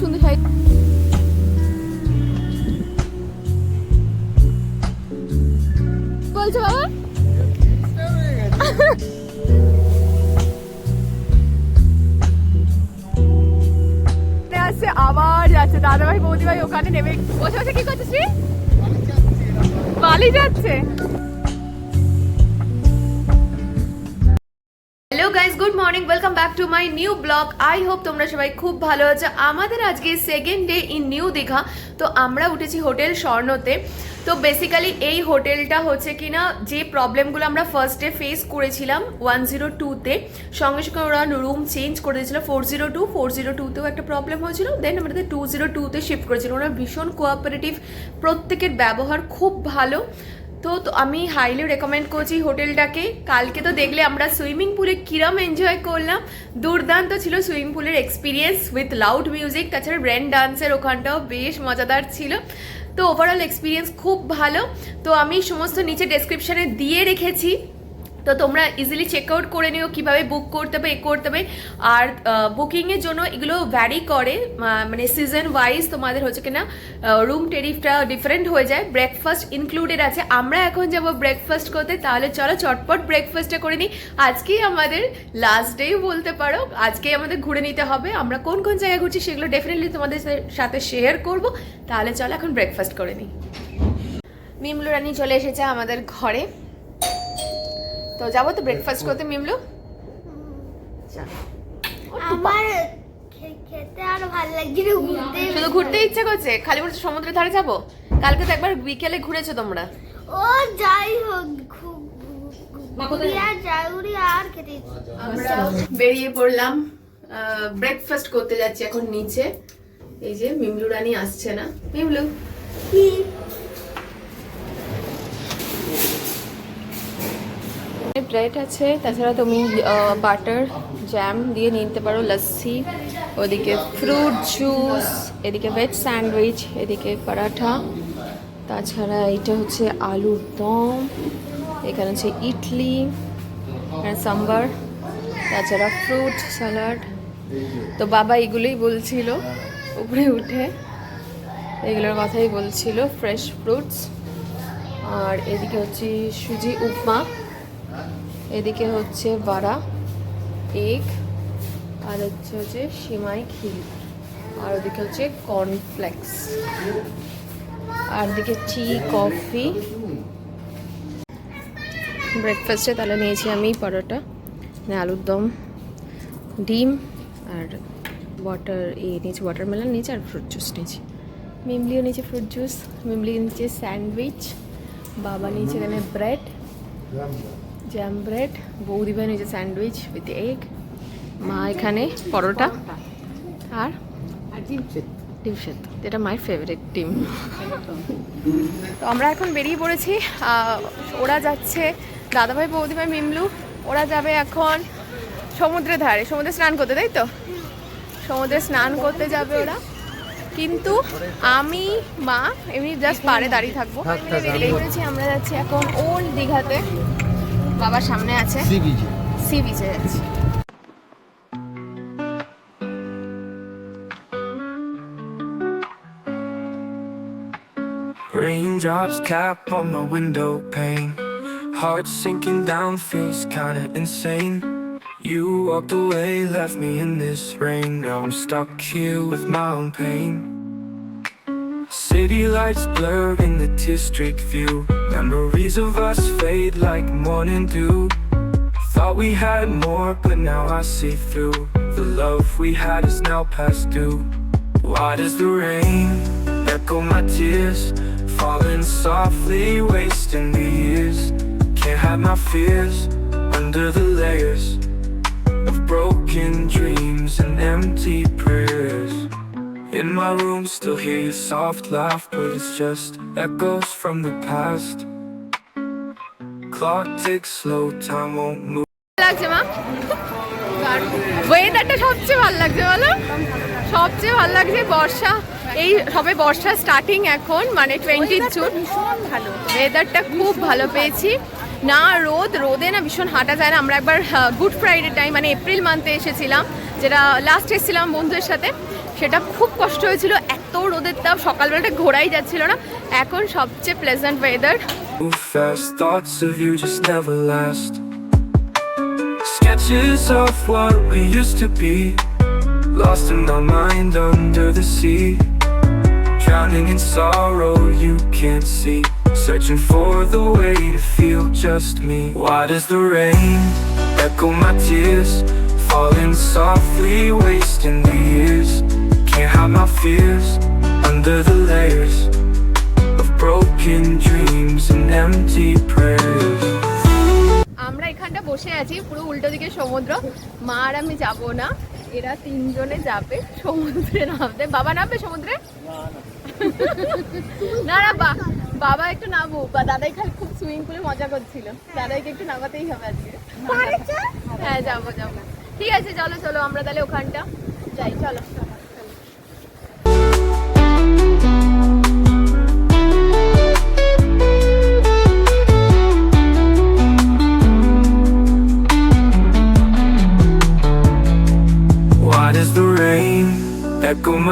সুন্দর শাড়ি বলছো বাবা? আসছে, আবার যাচ্ছে। দাদাভাই, বৌদিভাই ওখানে নেমে বসে বসে কি করছিস বালি যাচ্ছে। Guys good morning welcome back to my new vlog I hope তোমরা সবাই খুব ভালো আছো। আমাদের আজকে second day in New Digha তো আমরা উঠেছি হোটেল স্বর্ণতে। তো বেসিক্যালি এই হোটেলটা হচ্ছে কিনা, যে প্রবলেমগুলো আমরা ফার্স্ট ডে ফেস করেছিলাম ওয়ান জিরো টুতে সঙ্গে সঙ্গে ওরা রুম চেঞ্জ করে দিয়েছিল four zero two four zero টুতেও একটা প্রবলেম হয়েছিল। দেন আমাদের টু জিরো টুতে শিফট করেছিল। ওরা ভীষণ কোঅপারেটিভ প্রত্যেকের ব্যবহার খুব ভালো। তো তো আমি হাইলি রেকমেন্ড করছি হোটেলটাকে। কালকে তো দেখলে আমরা সুইমিং পুলে কিরম এনজয় করলাম। দুর্দান্ত ছিল সুইমিং পুলের এক্সপিরিয়েন্স উইথ লাউড মিউজিক তাছাড়া ব্র্যান্ড ডান্সের ওখানটাও বেশ মজাদার ছিল। তো ওভারঅল এক্সপিরিয়েন্স খুব ভালো। তো আমি সমস্ত নিচে ডেসক্রিপশানে দিয়ে রেখেছি। তো তোমরা ইজিলি চেক আউট করে নিও কীভাবে বুক করতে হবে, এ করতে হবে। আর বুকিংয়ের জন্য এগুলো ভ্যারি করে মানে সিজন ওয়াইজ তোমাদের হচ্ছে কিনা রুম টেরিফটা ডিফারেন্ট হয়ে যায়। ব্রেকফাস্ট ইনক্লুডেড আছে। আমরা এখন যাব ব্রেকফাস্ট করতে। তাহলে চলো চটপট ব্রেকফাস্টটা করে নিই। আজকেই আমাদের লাস্ট ডেই বলতে পারো। আজকেই আমাদের ঘুরে নিতে হবে। আমরা কোন কোন জায়গায় ঘুরছি সেগুলো ডেফিনেটলি তোমাদের সাথে শেয়ার করব। তাহলে চলো এখন ব্রেকফাস্ট করে নিই। মিমলু রানী চলে এসেছে আমাদের ঘরে। তো যাব তো ব্রেকফাস্ট করতে মিমলু? আমার খেতে আর ভালো লাগছে না ঘুরতে শুধু ঘুরতে ইচ্ছা করছে? খালি বলছে সমুদ্রের ধারে যাব? কালকে তো একবার বিকেলে ঘুরেছো তোমরা। ও যাই হোক বেরিয়ে পড়লাম ব্রেকফাস্ট করতে যাচ্ছি এখন নিচে। এই যে মিমলু রানী আসছে না। মিমলু? ব্রেড আছে, তাছাড়া তুমি বাটার জ্যাম দিয়ে নিতে পারো লস্যি ওদিকে ফ্রুট জুস এদিকে ভেজ স্যান্ডউইচ এদিকে পরাঠা, তাছাড়া এটা হচ্ছে আলুর দম, এখানে হচ্ছে ইডলি সাম্বার, তাছাড়া ফ্রুট স্যালাড তো বাবা এগুলোই বলছিল উপরে উঠে, এগুলোর কথাই বলছিল ফ্রেশ ফ্রুটস আর এদিকে হচ্ছে সুজি, উপমা। এদিকে হচ্ছে বাড়া এগ, আর হচ্ছে হচ্ছে সিমাই ক্ষীর আর ওদিকে হচ্ছে কর্নফ্লেক্স আর দিকে টি কফি ব্রেকফাস্টে তাহলে নিয়েছি আমি পরোটা আলুর দম, ডিম, আর ওয়াটার এ নিয়েছি ওয়াটারমেলন নিয়েছি আর ফ্রুট জুস নিয়েছি। মিমলিও নিয়েছে ফ্রুট জুস মিমলি নিয়েছে স্যান্ডউইচ বাবা নিয়েছে এখানে ব্রেড জ্যাম ব্রেড বৌদিভাই নিয়েছে স্যান্ডউইচ উইথ এগ মা এখানে পরোটা আর ডিম সেদ্ধ। যেটা মাই ফেভারিট ডিম। তো আমরা এখন বেরিয়ে পড়েছি ওরা যাচ্ছে দাদাভাই বৌদিভাই মিমলু ওরা যাবে এখন সমুদ্রের ধারে সমুদ্রে স্নান করতে তাই তো? সমুদ্রে স্নান করতে যাবে ওরা। কিন্তু আমি মা এমনি জাস্ট পাড়ে দাঁড়িয়ে থাকব। বেরিয়ে পড়েছি আমরা যাচ্ছি এখন ওল্ড দীঘাতে। বাবার সামনে আছে সি বিচে সি বিচে যাচ্ছি Raindrops cap on my window pane. Heart sinking down, feels kinda insane. You walked away, left me in this rain. Now I'm stuck here with my own pain. City lights blur in the district view. Memories of us fade like morning dew. Thought we had more, but now I see through. The love we had is now past due. Why does the rain echo my tears? Falling softly, wasting the years. Can't hide my fears under the layers of broken dreams and empty prayers. In my room, still hear your soft laugh, but it's just echoes from the past. Clock ticks slow, time won't move. লাগছে মা? ওয়েদারটা সবচেয়ে ভালো লাগছে বলো? সবচেয়ে ভালো লাগছে বর্ষা। এই সবে বর্ষা স্টার্টিং এখন মানে টোয়েন্টি জুন ভালো। ওয়েদারটা খুব ভালো পেয়েছি। না রোদ রোদে না ভীষণ হাঁটা যায় না। আমরা একবার গুড ফ্রাইডে টাইম মানে এপ্রিল মান্থে এসেছিলাম যেটা লাস্ট এসেছিলাম বন্ধুদের সাথে। সেটা খুব কষ্ট হয়েছিল এত রোদের তাপ সকালবেলাটা ঘোরাই যাচ্ছিল না এখন সবচেয়ে pleasant weather. Sketches of what we used to be, lost in our mind under the sea. Drowning in sorrow you can't see, searching for the way to feel just me. Why does the rain echo my tears, falling softly, wasting the years? Can't hide my fears under the layers of broken dreams and empty prayers. আমরা এখানটা বসে আছি পুরো উল্টো দিকে সমুদ্র। মা আর আমি যাব না এরা তিনজনে যাবে সমুদ্রে নামতে। বাবা নামবে সমুদ্রে? না না বা বাবা একটু নামবো বা দাদাই খালি খুব সুইমিং পুলে মজা করছিল। দাদাইকে একটু নামাতেই হবে আজকে। হ্যাঁ যাব যাব। ঠিক আছে চলো চলো আমরা তাহলে ওখানটা যাই চলো।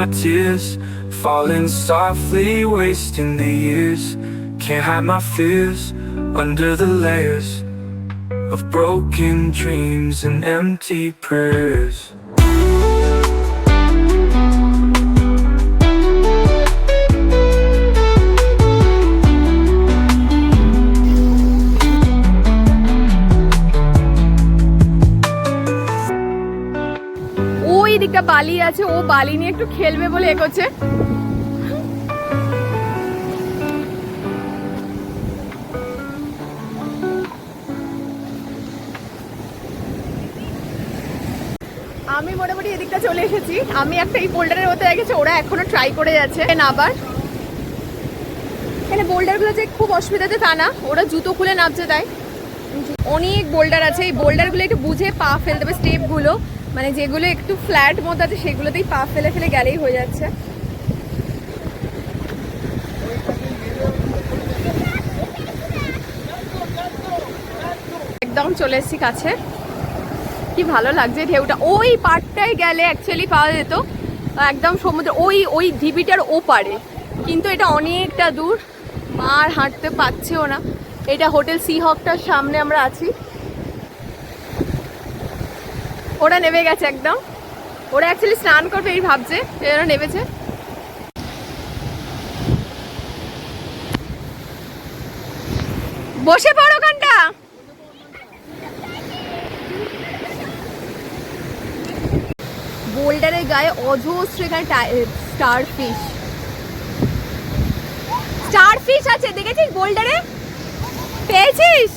My tears? Falling softly, wasting the years. Can't hide my fears under the layers of broken dreams and empty prayers. দিকটা বালি আছে, ও বালি নিয়ে একটু খেলবে বলে এগোচ্ছে আমি মোটামুটি এদিকটা চলে এসেছি। আমি একটা এই বোল্ডারের মধ্যে রেখেছি, ওরা এখনও ট্রাই করে যাচ্ছে নাবার এখানে বোল্ডারগুলো যে খুব অসুবিধা যে তা না, ওরা জুতো খুলে নামছে তাই। অনেক বোল্ডার আছে, এই বোল্ডারগুলো একটু বুঝে পা ফেলতে হবে স্টেপগুলো মানে যেগুলো একটু ফ্ল্যাট মতো আছে, সেগুলোতেই পা ফেলে ফেলে গেলেই হয়ে যাচ্ছে। একদম চলে এসেছি কাছে। কি ভালো লাগছে ঢেউটা। ওই পাড়টায় গেলে অ্যাকচুয়ালি পাওয়া যেত। একদম সমুদ্র, ওই ওই ঢিবিটার ওপারে। কিন্তু এটা অনেকটা দূর। আর হাঁটতে পারছেও না। এটা হোটেল সি হকটার সামনে আমরা আছি। ওরা নেমে গেছে একদম। ওরা অ্যাকচুয়ালি স্নান করবে এই ভাবছে সেই জন্য নেমেছে। বসে পড়ো ওখানটা। বোল্ডারের গায়ে অজস্র এখানে স্টার ফিশ স্টার ফিশ আছে, দেখেছিস বোল্ডারে? পেয়েছিস?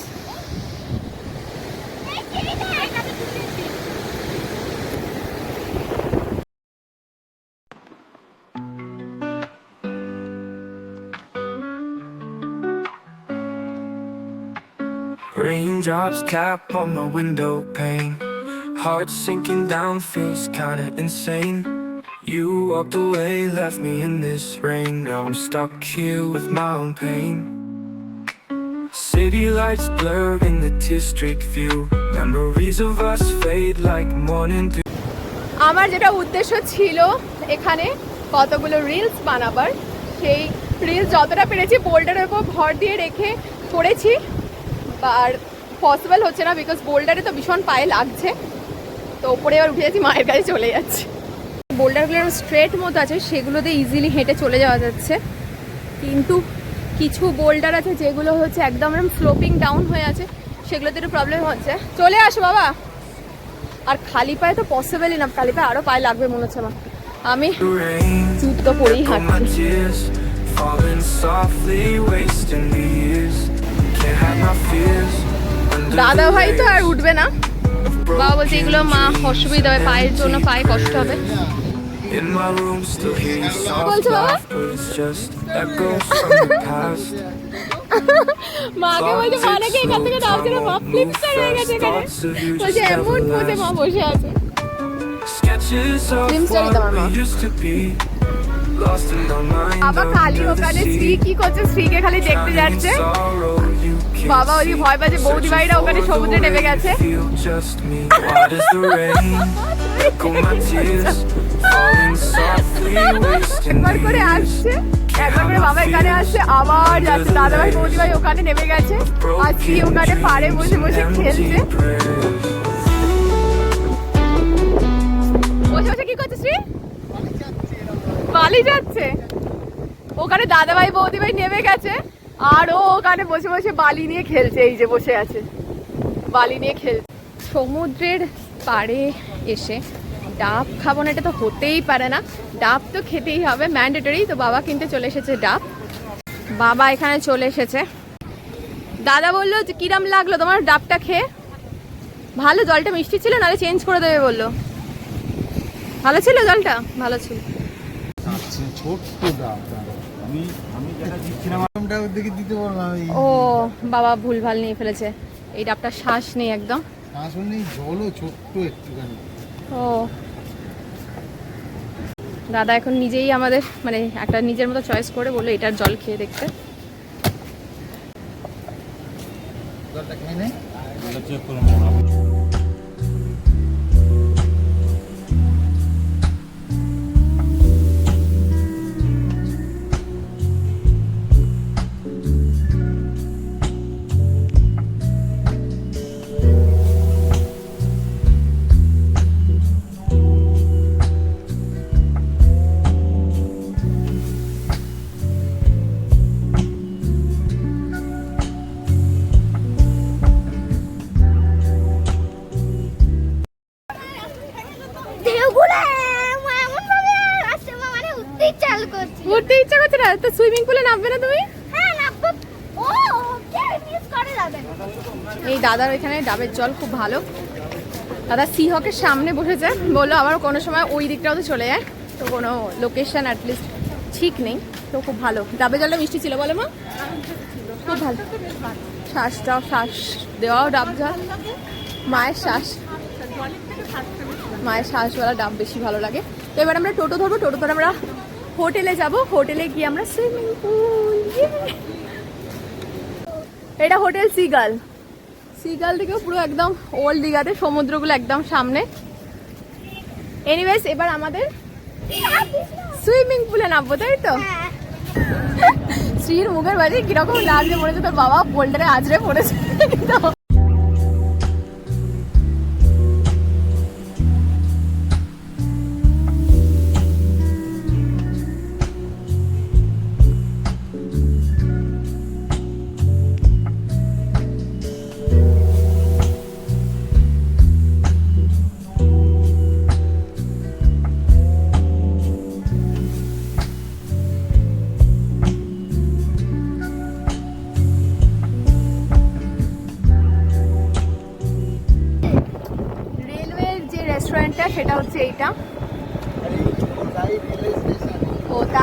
Raindrops cap on my window pane. Heart sinking down, feels kinda insane. You walked away, left me in this rain. Now I'm stuck here with my own pain. City lights blur in the streak view. Memories of us fade like morning dew. আমার যেটা উদ্দেশ্য ছিল এখানে কতগুলো reels বানাবার সেই reels যতটা পেরেছি বোল্ডারের উপর ভর দিয়ে রেখে করেছি আর পসিবল হচ্ছে না বিকজ বোল্ডারে তো ভীষণ পায়ে লাগছে। তো ওপরে এবার উঠে যাচ্ছি মায়ের কাছে চলে যাচ্ছি। বোল্ডারগুলো স্ট্রেট মতো আছে সেগুলোতে ইজিলি হেঁটে চলে যাওয়া যাচ্ছে। কিন্তু কিছু বোল্ডার আছে যেগুলো হচ্ছে একদম এরকম স্লোপিং ডাউন হয়ে আছে সেগুলোতে একটু প্রবলেম হচ্ছে। চলে আসো বাবা। আর খালি পায়ে তো পসিবলই না খালি পায়ে আরও পায়ে লাগবে মনে হচ্ছে আমার। আমি জুতো পরেই হাঁটছি। দাদা ভাই তো আর উঠবে না। বাবা বলছে এগুলো মা অসুবিধা হবে পায়ের জন্য পায়ে কষ্ট হবে। মা বসে আছে। বাবা খালি ওখানে শ্রী sea. কি করছে শ্রীকে খালি দেখতে যাচ্ছে বাবা ওই. ভয় পাচ্ছে বৌদি ভাইরা ওখানে সমুদ্রে নেমে গেছে একবার করে. আসছে একবার করে বাবা এখানে আসছে আবার যাচ্ছে দাদাভাই বৌদিভাই ওখানে নেমে গেছে আর কি ওখানে পাড়ে বসে বসে খেলছে বসে বসে কি করছে শ্রী বালি যাচ্ছে। ওখানে দাদাভাই বৌদিভাই নেমে গেছে, আর ও ওখানে বসে বসে বালি নিয়ে খেলছে, এই যে বসে আছে। বালি নিয়ে খেলছে। সমুদ্রের পাড়ে এসে ডাব খাব না, এটা তো হতেই পারে না। ডাব তো খেতেই হবে ম্যান্ডেটরি তো বাবা কিনতে চলে এসেছে ডাব। বাবা এখানে চলে এসেছে। দাদা বলল, যে কিরাম লাগল তোমার ডাবটা খেয়ে? ভালো, জলটা মিষ্টি ছিল, নাহলে চেঞ্জ করে দেবে, বলল। ভালো ছিল জলটা? ভালো ছিল। ছোট্ট ডাব আমি আমি যেটা দিচ্ছিলাম আমটা ওদিকে দিতে বললাম ও বাবা ভুলভাল নিয়ে ফেলেছে। এই ডাবটা শ্বাস নেই একদম। আসলে এই জলও ছোট্ট একটুখানি। ও। দাদা এখন নিজেই আমাদের মানে একটা নিজের মতো চয়েস করে বলল এটার জল খেয়ে দেখতে। জলটা খেয়ে নে। করছি। ঘুরতে ইচ্ছা করছে না? তো সুইমিং পুলে নামবে না তুমি? হ্যাঁ নামবো। ও কে মিস করে যাবে। এই দাদার এখানে ডাবের জল খুব ভালো। দাদা সিহকের সামনে বসেছে। বলল আবার কোনো সময় ওই দিকটাও তো চলে যায়। তো কোনো লোকেশন অ্যাটলিস্ট ঠিক নেই। তো খুব ভালো। ডাবের জলটা মিষ্টি ছিল বলো মা? খুব ভালো। শ্বাসটাও শ্বাস দেওয়াও ডাব জল মায়ের শ্বাস। মায়ের শ্বাসওয়ালা ডাব বেশি ভালো লাগে। তো এবার আমরা টোটো ধরবো। টোটো ধরে আমরা হোটেলে যাব হোটেলে গিয়ে আমরা সুইমিং পুল এটা হোটেল সিগাল। সিগাল থেকে পুরো একদম ওল্ড দীঘাতে সমুদ্রগুলো একদম সামনে। এনিওয়েজ এবার আমাদের সুইমিং পুলে নামবো তাই তো? হ্যাঁ। শ্রীর মুখের বাড়ি কীরকম লাগছে মনে হচ্ছে তোর বাবা বোল্ডারে আজরে পড়েছে।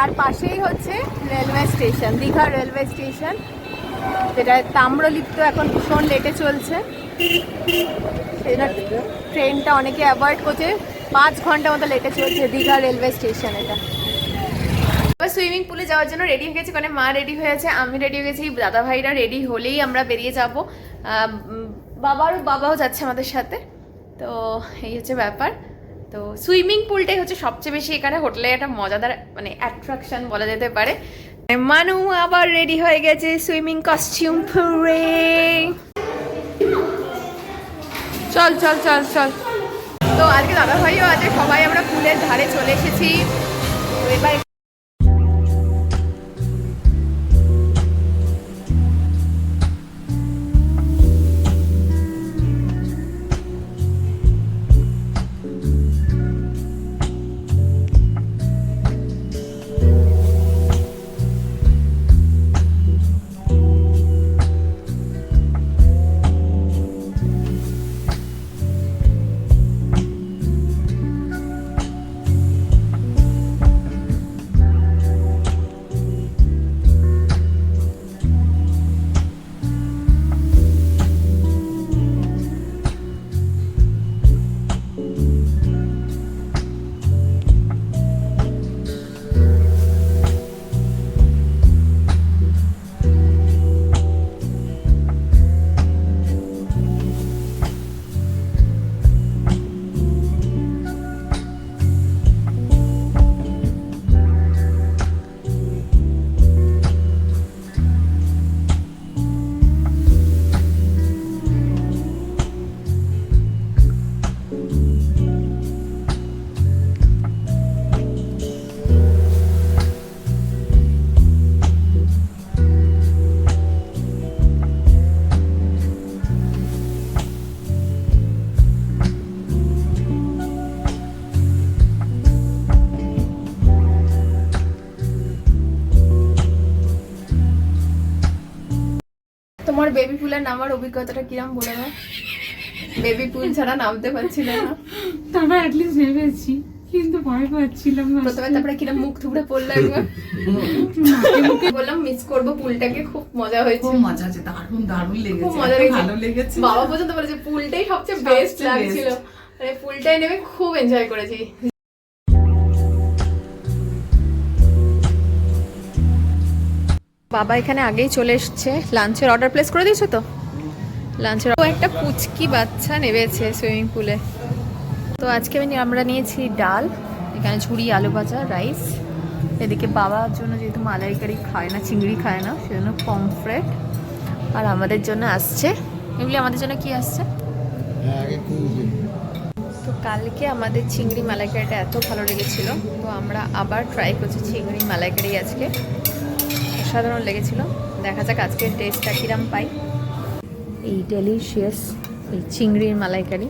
তার পাশেই হচ্ছে railway station Digha railway station যেটা তাম্রলিপ্ত এখন ভীষণ লেটে চলছে। ট্রেনটা অনেকে অ্যাভয়েড করছে। পাঁচ ঘণ্টা মতো লেটে চলছে দীঘা রেলওয়ে স্টেশন এটা। এবার সুইমিং পুলে যাওয়ার জন্য রেডি হয়ে গেছে মানে মা রেডি হয়েছে, আমি রেডি হয়ে গেছি দাদা ভাইরা রেডি হলেই আমরা বেরিয়ে যাব। বাবার বাবাও যাচ্ছে আমাদের সাথে। তো এই হচ্ছে ব্যাপার। তো সুইমিং পুলটাই হচ্ছে সবচেয়ে বেশি এখানে হোটেলে একটা মজাদার মানে অ্যাট্রাকশন বলা যেতে পারে। মানু আবার রেডি হয়ে গেছে সুইমিং কস্টিউম পরে। চল চল চল চল। তো আজকে দাদা ভাইও আছে, সবাই আমরা পুলের ধারে চলে এসেছি। এবার পুলে নামার অভিজ্ঞতাটা কিরম বলে দাও? বেবি পুল ছাড়া নামতে পারছিল না। তারপর অ্যাটলিস্ট ভেবেছি কিন্তু ভয় পাচ্ছিলাম না। প্রথমে তারপরে কিরম মুখ থুবড়ে পড়ল একবার। বললাম মিস করব পুলটাকে খুব মজা হয়েছে। খুব মজা আছে দারুণ দারুণ লেগেছে খুব মজা লেগেছে ভালো লেগেছে। বাবা পর্যন্ত বলেছে পুলটাই সবচেয়ে বেস্ট লাগছিল। best। মানে পুলটাই নেমে খুব এনজয় করেছি। বাবা এখানে আগেই চলে এসছে। লাঞ্চের অর্ডার প্লেস করে দিয়েছ তো? লাঞ্চের ও একটা পুচকি বাচ্চা নেবেছে সুইমিং পুলে তো আজকে আমি আমরা নিয়েছি ডাল এখানে ঝুড়ি আলু ভাজা রাইস এদিকে বাবার জন্য যেহেতু মালাইকারি খায় না চিংড়ি খায় না সেজন্য পমফ্রেট আর আমাদের জন্য আসছে। এগুলি আমাদের জন্য কি আসছে? হ্যাঁ তো কালকে আমাদের চিংড়ি মালাইকারিটা এত ভালো লেগেছিল। তো আমরা আবার ট্রাই করছি চিংড়ি মালাইকারি আজকে। অসাধারণ লেগেছিল। দেখা যাক আজকে টেস্টটা কিরাম পাই। এই ডেলিশিয়াস এই চিংড়ির মালাইকারি।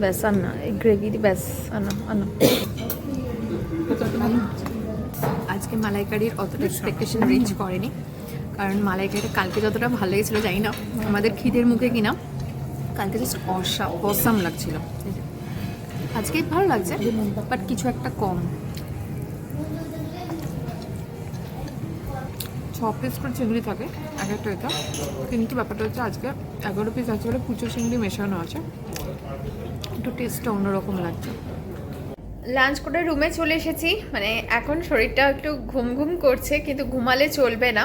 ব্যাস আর না এই গ্রেভি ব্যাস আনো আজকে মালাইকারির অতটা এক্সপেকটেশন রিচ করেনি। কারণ মালাইকারিটা কালকে যতটা ভালো লেগেছিলো জানি না। আমাদের খিদের মুখে কিনা। কালকে জাস্ট অসা, অসাম লাগছিল। আজকে ভালো লাগছে বাট কিছু একটা কম। ছ পিস করে চিংড়ি থাকে, এক একটা এটা। কিন্তু ব্যাপারটা হচ্ছে আজকে এগারো পিস আছে বলে কুচো চিংড়ি মেশানো আছে। একটু টেস্টটা অন্যরকম লাগছে। লাঞ্চ করে রুমে চলে এসেছি। মানে এখন শরীরটা একটু ঘুম ঘুম করছে, কিন্তু ঘুমালে চলবে না।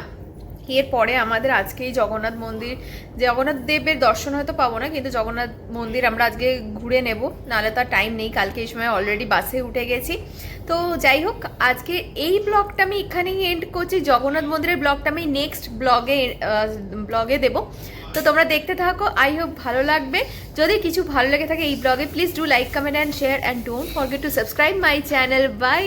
এরপরে আমাদের আজকেই জগন্নাথ মন্দির, জগন্নাথ দেবের দর্শন হয়তো পাবো না, কিন্তু জগন্নাথ মন্দির আমরা আজকে ঘুরে নেব, নাহলে তার টাইম নেই, কালকে এই সময় অলরেডি বাসে উঠে গেছি। তো যাই হোক, আজকে এই ব্লগটা আমি এখানেই এন্ড করছি, জগন্নাথ মন্দিরের ব্লগটা আমি নেক্সট ব্লগে ব্লগে দেবো। তো তোমরা দেখতে থাকো আই হোপ ভালো লাগবে। যদি কিছু ভালো লেগে থাকে এই ব্লগে please do like comment and share and don't forget to subscribe my channel bye